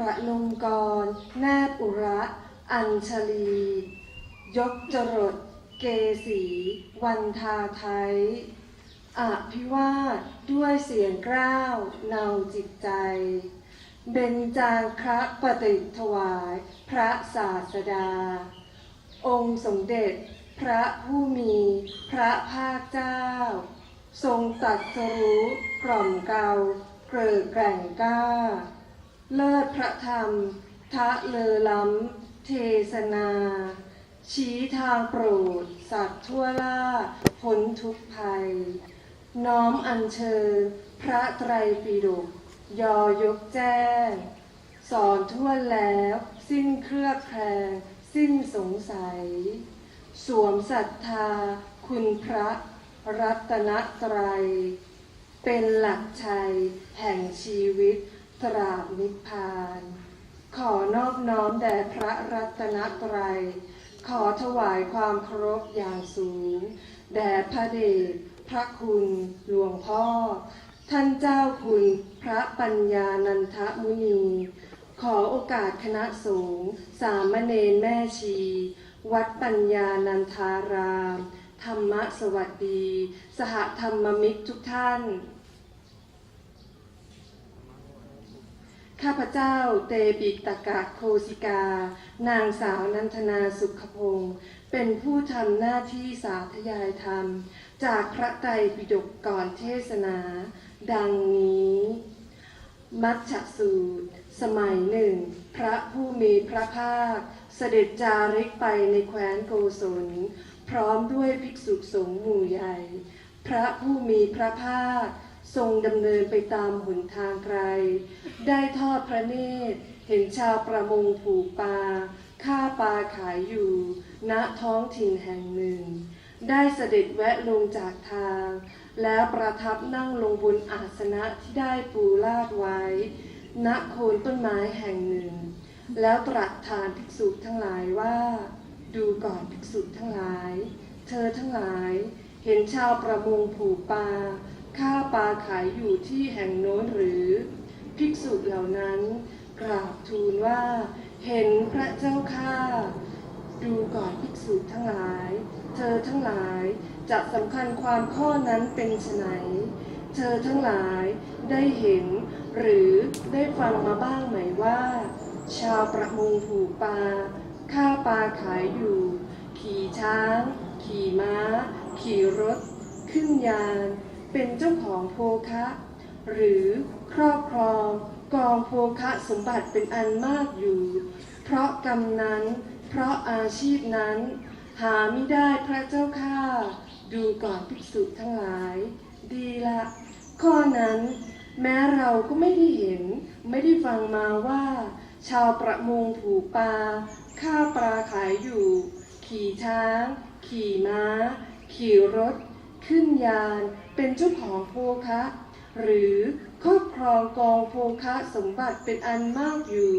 ประนมกรแนบอุระ อัญชลี ยกจรด เกสีวันทาไทยอภิวาทด้วยเสียงกล้าวเนาจิตใจ เบญจางคระปฏิถวายพระศาสดา องค์สมเด็จพระผู้มีพระภาคเจ้า ทรงตัดสรู้กล่อมเกลาเกริกแกร่งกล้า เลิศพระธรรม ทะเลอล้ำ เทศนา ชี้ทางโปรด สัตว์ทั่วล่าพ้นทุกภัย น้อมอัญเชิญ พระไตรปิฎกยอยกแจ้ง สอนทั่วแล้ว สิ้นเครือบแคลงสิ้นสงสัย สวมศรัทธา คุณพระรัตนตรัย เป็นหลักชัยแห่งชีวิต ตราบนิพพาน ขอนอบน้อมแด่พระรัตนตรัย ขอถวายความเคารพอย่างสูง แด่พระเดชพระคุณหลวงพ่อ ท่านเจ้าคุณพระปัญญานันทมุนี ขอโอกาสคณะสงฆ์สามเณรแม่ชี วัดปัญญานันทาราม ธรรมสวัสดี สหธรรมมิตรทุกท่าน ข้าพเจ้าเตบิตกะโคสิกา นางสาวนันทนาสุขพงศ์เป็นผู้ทำหน้าที่สาธยายธรรม จากพระไตรปิฎกก่อนเทศนา ดังนี้ มัชฌสูตร สมัยหนึ่ง พระผู้มีพระภาค เสด็จจาริกไปในแคว้นโกศล พร้อมด้วยภิกษุสงฆ์หมู่ใหญ่ พระผู้มีพระภาค ทรงดำเนินไปตามหนทางไกล ได้ทอดพระเนตร เห็นชาวประมงผูกปลาฆ่าปลาขายอยู่ ณท้องถิ่นแห่งหนึ่ง ได้เสด็จแวะลงจากทาง แล้วประทับนั่งลงบนอาสนะที่ได้ปูลาดไว้ ณโคนต้นไม้แห่งหนึ่ง แล้วตรัสถามภิกษุทั้งหลายว่า ดูก่อนภิกษุทั้งหลาย เธอทั้งหลาย เห็นชาวประมงผูกปลา ฆ่าปลาขายอยู่ที่แห่งโน้นหรือ ภิกษุเหล่านั้นกราบทูลว่า เห็นพระเจ้าข้าดูก่อนภิกษุทั้งหลาย เธอทั้งหลายจะสำคัญความข้อนั้นเป็นไฉนเธอทั้งหลายได้เห็น หรือได้ฟังมาบ้างไหมว่า ชาวประมงผูกปลาฆ่าปลาขายอยู่ ขี่ช้าง ขี่ม้า ขี่รถ ขึ้นยาน เป็นเจ้าของโภคะ หรือครอบครองกองโภคะสมบัติเป็นอันมากอยู่ เพราะกรรมนั้น เพราะอาชีพนั้น หาไม่ได้พระเจ้าข้าดูก่อนภิกษุทั้งหลาย ดีละ ข้อนั้น แม้เราก็ไม่ได้เห็น ไม่ได้ฟังมาว่า ชาวประมงผูกปลาฆ่าปลาขายอยู่ ขี่ช้าง ขี่ม้า ขี่รถ ขึ้นยานเป็นเจ้าของโภคะ หรือครอบครองกองโภคะสมบัติเป็นอันมากอยู่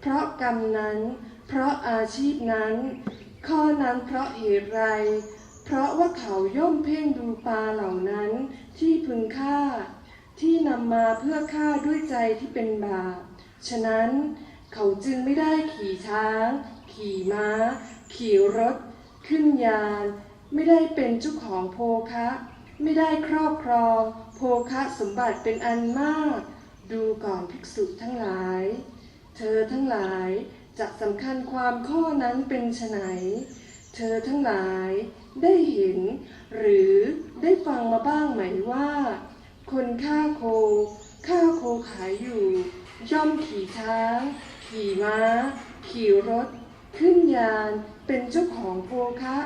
เพราะกรรมนั้น เพราะอาชีพนั้น ข้อนั้นเพราะเหตุไร เพราะว่าเขาย่อมเพ่งดูปลาเหล่านั้นที่พึงฆ่า ที่นำมาเพื่อฆ่าด้วยใจที่เป็นบาป ฉะนั้นเขาจึงไม่ได้ขี่ช้าง ขี่ม้า ขี่รถ ขึ้นยาน ไม่ได้เป็นเจ้าของโภคะ ไม่ได้ครอบครอง โภคะสมบัติเป็นอันมาก ดูก่อนภิกษุทั้งหลาย เธอทั้งหลายจะสำคัญความข้อนั้นเป็นไฉนเธอทั้งหลายได้เห็น หรือได้ฟังมาบ้างไหมว่า คนฆ่าโคฆ่าโคขายอยู่ ย่อมขี่ช้าง ขี่ม้า ขี่รถ ขึ้นยานเป็นเจ้าของโภคะ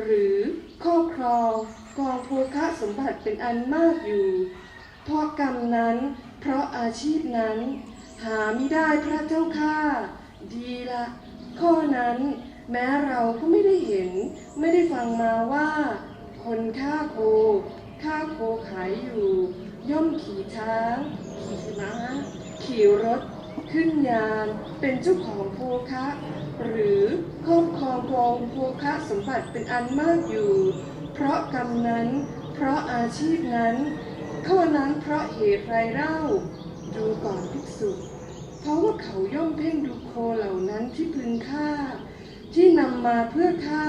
หรือครอบครองกองโภคะสมบัติเป็นอันมากอยู่ เพราะกรรมนั้น เพราะอาชีพนั้น หาไม่ได้พระเจ้าข้าดีละ ข้อนั้น แม้เราก็ไม่ได้เห็น ไม่ได้ฟังมาว่า คนฆ่าโคฆ่าโคขายอยู่ ย่อมขี่ช้าง ขี่ม้าขี่รถ ขึ้นยานเป็นเจ้าของโภคะ หรือครอบครองกองโภคะสมบัติเป็นอันมากอยู่ เพราะกรรมนั้น เพราะอาชีพนั้นข้อนั้นเพราะเหตุไรเล่า ดูก่อนภิกษุเพราะว่าเขาย่อมเพ่งดูโคเหล่านั้นที่พึงฆ่า ที่นำมาเพื่อฆ่า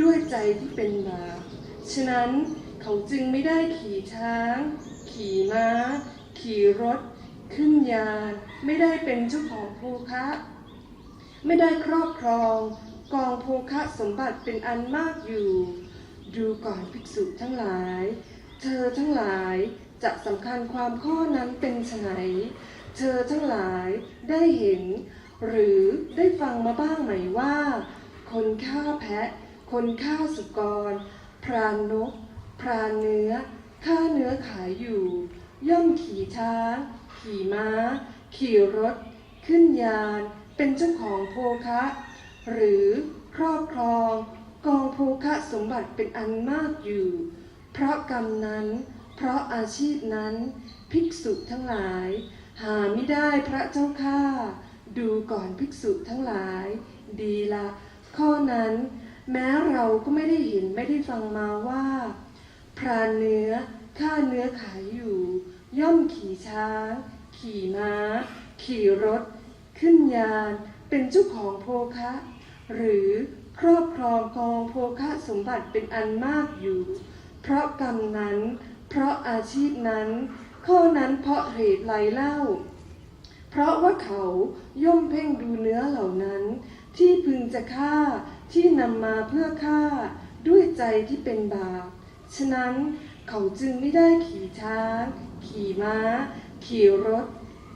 ด้วยใจที่เป็นบาปฉะนั้นเขาจึงไม่ได้ขี่ช้าง ขี่ม้า ขี่รถ ขึ้นยาน ไม่ได้เป็นเจ้าของโภคะ ไม่ได้ครอบครอง กองโภคะสมบัติเป็นอันมากอยู่ ดูก่อนภิกษุทั้งหลาย เธอทั้งหลายจะสำคัญความข้อนั้นเป็นไฉนเธอทั้งหลายได้เห็น หรือได้ฟังมาบ้างไหมว่า คนฆ่าแพะ คนฆ่าสุกร พรานนก พรานเนื้อฆ่าเนื้อขายอยู่ ย่อมขี่ช้างขี่ม้า ขี่รถ ขึ้นยาน เป็นเจ้าของโภคะ หรือครอบครองกองโภคะสมบัติเป็นอันมากอยู่ เพราะกรรมนั้น เพราะอาชีพนั้น ภิกษุทั้งหลาย หาไม่ได้พระเจ้าข้าดูก่อนภิกษุทั้งหลาย ดีละข้อนั้น แม้เราก็ไม่ได้เห็นไม่ได้ฟังมาว่า พรานเนื้อฆ่าเนื้อขายอยู่ ย่อมขี่ช้าง ขี่ม้า ขี่รถ ขึ้นยานเป็นเจ้าของโภคะ หรือครอบครองกองโภคะสมบัติเป็นอันมากอยู่ เพราะกรรมนั้น เพราะอาชีพนั้น ข้อนั้นเพราะเหตุไรเล่า เพราะว่าเขาย่อมเพ่งดูเนื้อเหล่านั้น ที่พึงจะฆ่าที่นำมาเพื่อฆ่าด้วยใจที่เป็นบาป ฉะนั้นเขาจึงไม่ได้ขี่ช้าง ขี่ม้า ขี่รถ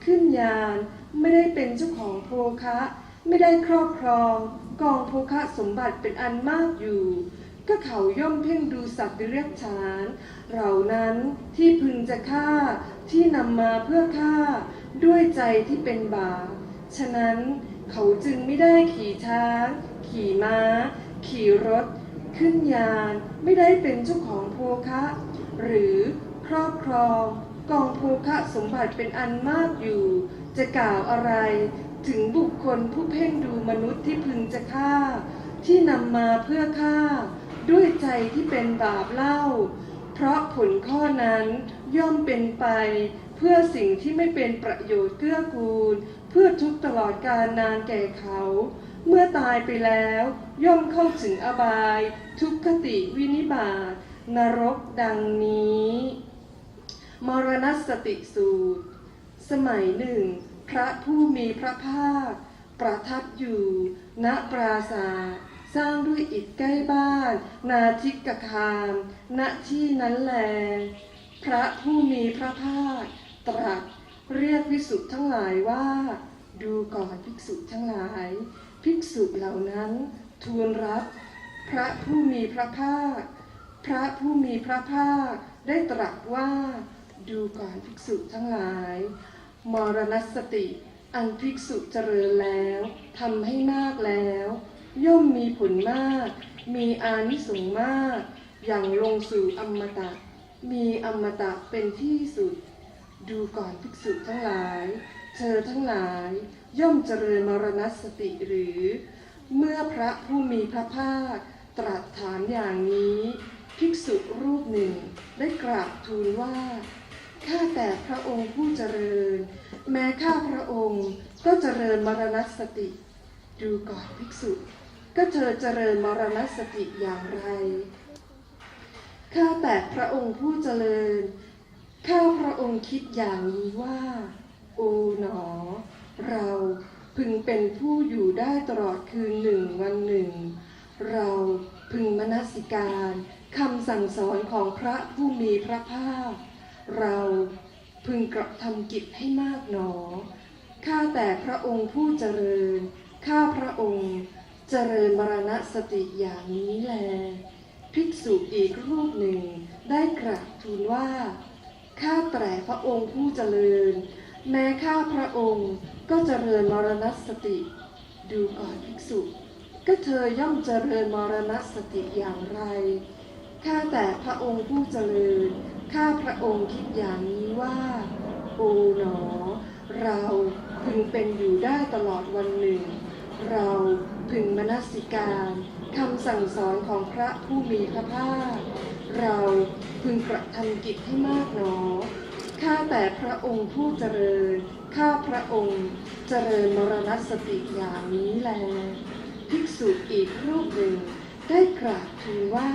ขึ้นยาน ไม่ได้เป็นเจ้าของโภคะ ไม่ได้ครอบครอง กองโภคะสมบัติเป็นอันมากอยู่ ก็เขาย่อมเพ่งดูสัตว์เรัจฉานเหล่านั้นที่พึงจะฆ่าที่นำมาเพื่อฆ่า ด้วยใจที่เป็นบาปฉะนั้นเขาจึงไม่ได้ขี่ช้าง ขี่ม้า ขี่รถ ขึ้นยาน ไม่ได้เป็นเจ้าของโภคะ หรือครอบครอง กองโภคะสมบัติเป็นอันมากอยู่ จะกล่าวอะไร ถึงบุคคลผู้เพ่งดูมนุษย์ที่พึงจะฆ่า ที่นำมาเพื่อฆ่า ด้วยใจที่เป็นบาปเล่า เพราะผลข้อนั้นย่อมเป็นไป เพื่อสิ่งที่ไม่เป็นประโยชน์เกื้อกูล เพื่อทุกตลอดกาลนานแก่เขา เมื่อตายไปแล้วย่อมเข้าถึงอบาย ทุกขติวินิบาตนรกดังนี้ มรณสติสูตร สมัยหนึ่ง พระผู้มีพระภาค ประทับอยู่ ณปราสาทสร้างด้วยอิฐใกล้บ้าน นาทิกคาม ณที่นั้นแล พระผู้มีพระภาค ตรัสเรียกภิกษุทั้งหลายว่า ดูก่อนภิกษุทั้งหลาย ภิกษุเหล่านั้น ทูลรับ พระผู้มีพระภาค พระผู้มีพระภาคได้ตรัสว่า ดูก่อนภิกษุทั้งหลาย มรณสติ อันภิกษุเจริญแล้วทำให้มากแล้ว ย่อมมีผลมาก มีอานิสงส์มาก อย่างลงสู่อมตะ มีอมตะเป็นที่สุด ดูก่อนภิกษุทั้งหลาย เธอทั้งหลาย ย่อมเจริญมรณสติหรือ เมื่อพระผู้มีพระภาคตรัสถามอย่างนี้ ภิกษุรูปหนึ่งได้กราบทูลว่า ข้าแต่พระองค์ผู้เจริญ แม้ข้าพระองค์ก็เจริญมรณสติ ดูก่อนภิกษุ ก็เธอเจริญมรณสติอย่างไร ข้าแต่พระองค์ผู้เจริญ ข้าพระองค์คิดอย่างนี้ว่า โอ๋หนอ เราพึงเป็นผู้อยู่ได้ตลอดคืนหนึ่งวันหนึ่ง เราพึงมนสิการคำสั่งสอนของพระผู้มีพระภาค เราพึงกระทำกิจให้มากหนอ ข้าแต่พระองค์ผู้เจริญ ข้าพระองค์เจริญมรณสติอย่างนี้แล ภิกษุอีกรูปหนึ่งได้กราบทูลว่า ข้าแต่พระองค์ผู้เจริญ แม้ข้าพระองค์ก็เจริญมรณสติ ดูก่อนภิกษุ ก็เธอย่อมเจริญมรณสติอย่างไร ข้าแต่พระองค์ผู้เจริญ ข้าพระองค์คิดอย่างนี้ว่า โอ๋หนอ เราพึงเป็นอยู่ได้ตลอดวันหนึ่ง เราพึงมนสิการคำสั่งสอนของพระผู้มีพระภาค เราพึงกระทำกิจให้มากหนอ ข้าแต่พระองค์ผู้เจริญ ข้าพระองค์เจริญมรณสติอย่างนี้แล ภิกษุอีกรูปหนึ่งได้กราบทูลว่า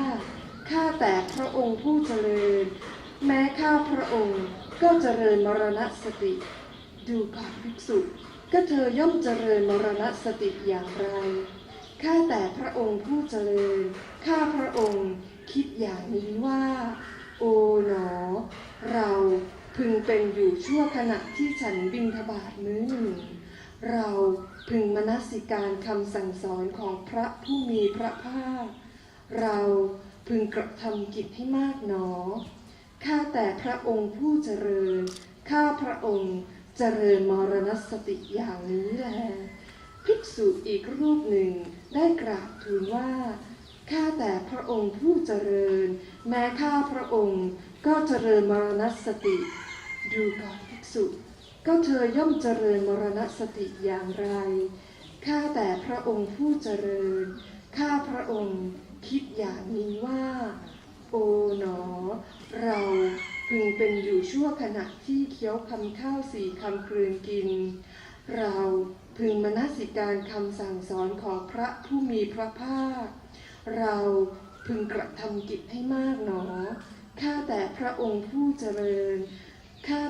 ข้าแต่พระองค์ผู้เจริญ แม้ข้าพระองค์ก็เจริญมรณสติ ดูก่อนภิกษุ ก็เธอย่อมเจริญมรณสติอย่างไร ข้าแต่พระองค์ผู้เจริญ ข้าพระองค์คิดอย่างนี้ว่า โอ๋หนอ เราพึงเป็นอยู่ชั่วขณะที่ฉันบินทบาทมื้อหนึ่ง เราพึงมนสิการคำสั่งสอนของพระผู้มีพระภาค เราพึงกระทำกิจให้มากหนอ ข้าแต่พระองค์ผู้เจริญ ข้าพระองค์เจริญมรณสติอย่างนี้แล ภิกษุอีกรูปหนึ่งได้กราบทูลว่า ข้าแต่พระองค์ผู้เจริญ แม้ข้าพระองค์ก็เจริญมรณสติ ดูก่อนภิกษุ ก็เธอย่อมเจริญมรณสติอย่างไร ข้าแต่พระองค์ผู้เจริญ ข้าพระองค์คิดอย่างนี้ว่า โอ๋หนอ เราพึงเป็นอยู่ชั่วขณะที่เคี้ยวคำข้าวสี่คำกลืนกิน เราพึงมนสิการคำสั่งสอนของพระผู้มีพระภาค เราพึงกระทำกิจให้มากหนอ ข้าแต่พระองค์ผู้เจริญ ข้า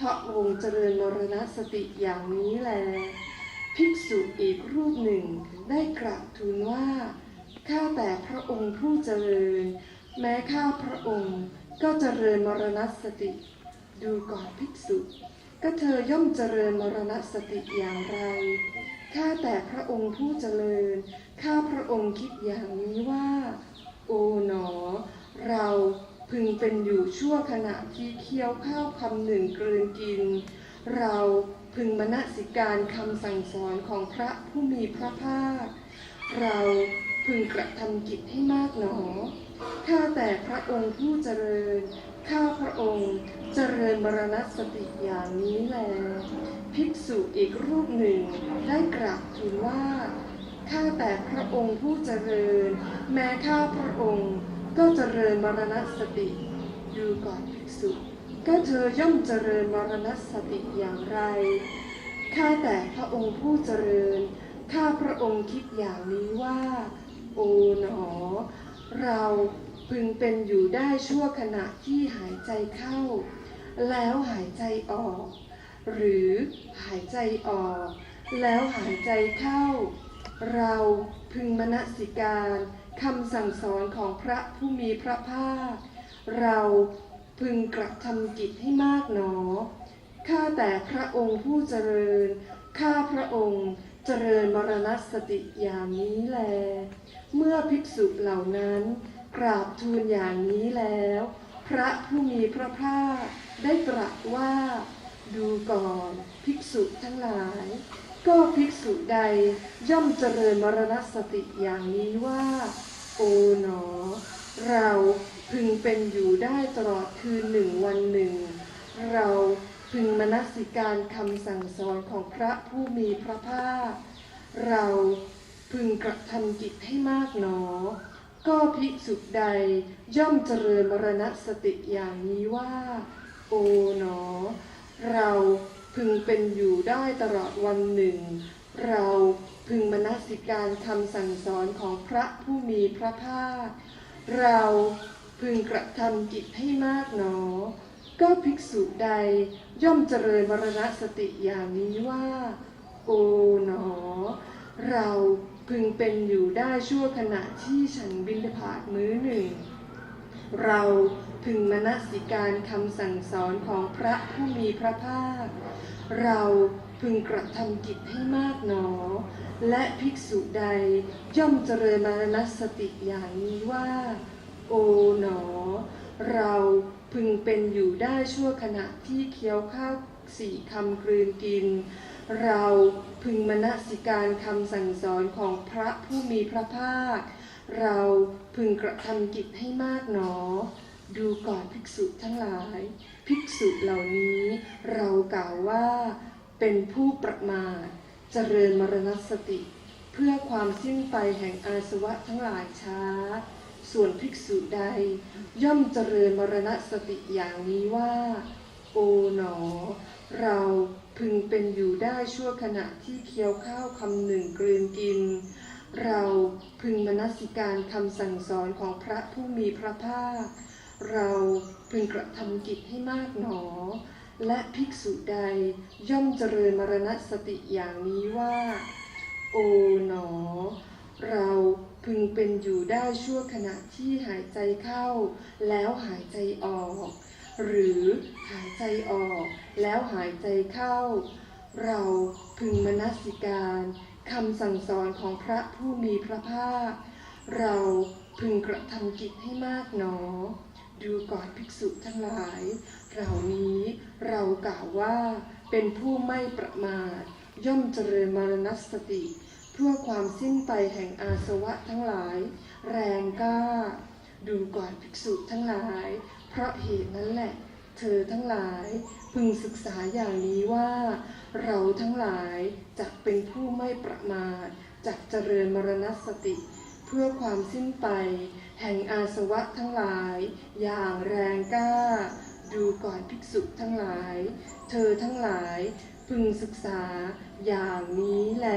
พระองค์เจริญมรณสติอย่างนี้แล ภิกษุอีกรูปหนึ่งได้กราบทูลว่า ข้าแต่พระองค์ผู้เจริญ แม้ข้าพระองค์ก็เจริญมรณสติ ดูก่อนภิกษุ ก็เธอย่อมเจริญมรณสติอย่างไร ข้าแต่พระองค์ผู้เจริญ ข้าพระองค์คิดอย่างนี้ว่า โอ๋หนอ เราพึงเป็นอยู่ชั่วขณะที่เคี้ยวข้าวคำหนึ่งกลืนกิน เราพึงมนสิการคำสั่งสอนของพระผู้มีพระภาค เราพึงกระทำกิจให้มากหนอ ข้าแต่พระองค์ผู้เจริญ ข้าพระองค์เจริญมรณสติอย่างนี้แล ภิกษุอีกรูปหนึ่งได้กราบทูลว่า ข้าแต่พระองค์ผู้เจริญ แม้ข้าพระองค์ก็เจริญมรณสติ ดูก่อนภิกษุ ก็เธอย่อมเจริญมรณสติอย่างไร ข้าแต่พระองค์ผู้เจริญ ข้าพระองค์คิดอย่างนี้ว่า โอ๋หนอเรา พึงเป็นอยู่ได้ชั่วขณะที่หายใจเข้า แล้วหายใจออก หรือหายใจออก แล้วหายใจเข้า เราพึงมนสิการคำสั่งสอนของพระผู้มีพระภาค เราพึงกระทำกิจให้มากหนอ ข้าแต่พระองค์ผู้เจริญ ข้าพระองค์เจริญมรณสติอย่างนี้แล เมื่อภิกษุเหล่านั้น กราบทูลอย่างนี้แล้ว พระผู้มีพระภาคได้ตรัสว่า ดูก่อนภิกษุทั้งหลาย ก็ภิกษุใดย่อมเจริญมรณสติอย่างนี้ว่า โอ๋หนอ เราพึงเป็นอยู่ได้ตลอดคืนหนึ่งวันหนึ่ง เราพึงมนสิการคำสั่งสอนของพระผู้มีพระภาค เราพึงกระทำกิจให้มากหนอ ก็ภิกษุใดย่อมเจริญมรณสติอย่างนี้ว่า โอ๋หนอ เราพึงเป็นอยู่ได้ตลอดวันหนึ่ง เราพึงมนสิการคำสั่งสอนของพระผู้มีพระภาค เราพึงกระทำกิจให้มากหนอ ก็ภิกษุใดย่อมเจริญมรณสติอย่างนี้ว่า โอ๋หนอ เรา พึงเป็นอยู่ได้ชั่วขณะที่ฉันบินทบาทมื้อหนึ่ง เราพึงมนสิการคำสั่งสอนของพระผู้มีพระภาค เราพึงกระทำกิจให้มากหนอ และภิกษุใดย่อมเจริญมรณสติอย่างนี้ว่า โอ๋หนอ เราพึงเป็นอยู่ได้ชั่วขณะที่เคี้ยวข้าวสี่คำกลืนกิน เราพึงมนสิการคำสั่งสอนของพระผู้มีพระภาค เราพึงกระทำกิจให้มากหนอ ดูก่อนภิกษุทั้งหลาย ภิกษุเหล่านี้ เรากล่าวว่าเป็นผู้ประมาทเจริญมรณสติ เพื่อความสิ้นไปแห่งอาสวะทั้งหลายช้า ส่วนภิกษุใด ย่อมเจริญมรณสติอย่างนี้ว่า โอโอ๋หนอ เรา พึงเป็นอยู่ได้ชั่วขณะที่เคี้ยวข้าวคำหนึ่งกลืนกิน เราพึงมนสิการคำสั่งสอนของพระผู้มีพระภาค เราพึงกระทำกิจให้มากหนอ และภิกษุใดย่อมเจริญมรณสติอย่างนี้ว่า โอ๋หนอ เราพึงเป็นอยู่ได้ชั่วขณะที่หายใจเข้า แล้วหายใจออก หรือหายใจออกแล้วหายใจเข้า เราพึงมนสิการคำสั่งสอนของพระผู้มีพระภาค เราพึงกระทำกิจให้มากหนอ ดูก่อนภิกษุทั้งหลาย เหล่านี้เรากล่าวว่าเป็นผู้ไม่ประมาท ย่อมเจริญมรณสติ เพื่อความสิ้นไปแห่งอาสวะทั้งหลาย แรงกล้า ดูก่อนภิกษุทั้งหลาย เพราะเหตุนั้นแหละ เธอทั้งหลายพึงศึกษาอย่างนี้ว่า เราทั้งหลายจะเป็นผู้ไม่ประมาทจักเจริญมรณสติ เพื่อความสิ้นไป แห่งอาสวะทั้งหลาย อย่างแรงกล้า ดูก่อนภิกษุทั้งหลาย เธอทั้งหลายพึงศึกษาอย่างนี้แล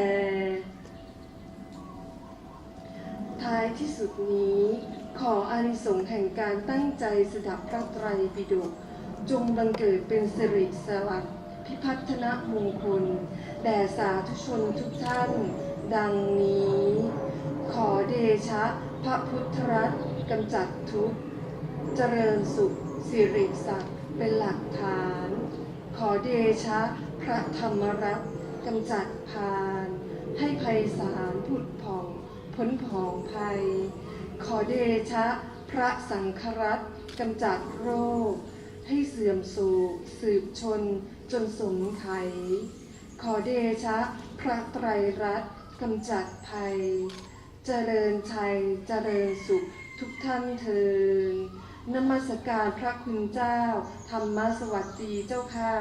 ท้ายที่สุดนี้ ขออานิสงส์แห่งการตั้งใจสดับพระไตรปิฎกจงบังเกิดเป็นสิริสวัสดิ์พิพัฒนมงคลแด่สาธุชนทุกท่าน ดังนี้ ขอเดชะ พระพุทธรัตน์กำจัดทุกข์ เจริญสุขสิริศักดิ์เป็นหลักฐาน ขอเดชะ พระธรรมรัตน์กำจัดพาน ให้ภัยสารผุดผ่องพ้นผองภัย ขอเดชะพระสังฆรัตน์กำจัดโรค ให้เสื่อมโศกสืบชนจนสมไขขอเดชะพระไตรรัตน์กำจัดภัย เจริญชัยเจริญสุขทุกท่านเทินนมัสการพระคุณเจ้า ธรรมสวัสดีเจ้าค่ะ